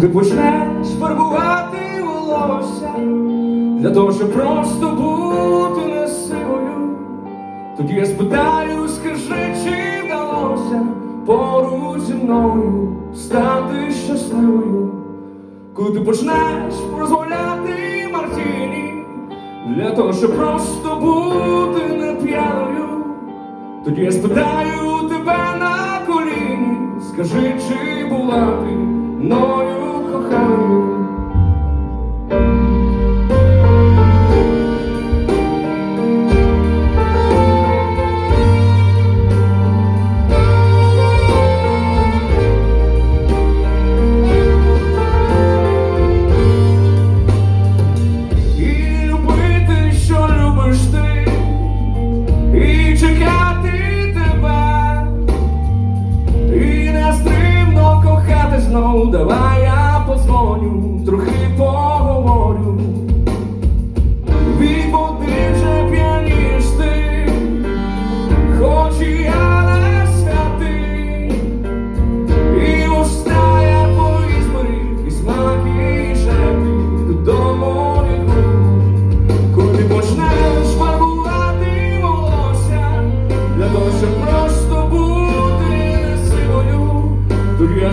ти почнеш фарбувати волосся для того, щоб просто бути не сивою. Тоді я спитаю, скажи, чи вдалося поруч зі мною стати щасливою, ти почнеш розмовляти Мартіні, для того, щоб просто бути не п'яною. Тоді я спитаю тебе на коліні, скажи, чи була ти мною коханою. Давай я подзвоню, трохи поговорю. Від води хоч я не святий, і уста я твої і смак, і шепіт додому йду. Коли почнеш фарбувати волосся для того, щоб просто бути не сивою, тоді я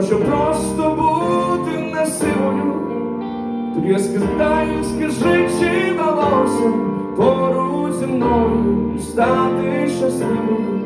щоб просто бути не сивою, тоді скидаю, скажи, чи вдалося поруч зі мною стати щасливою.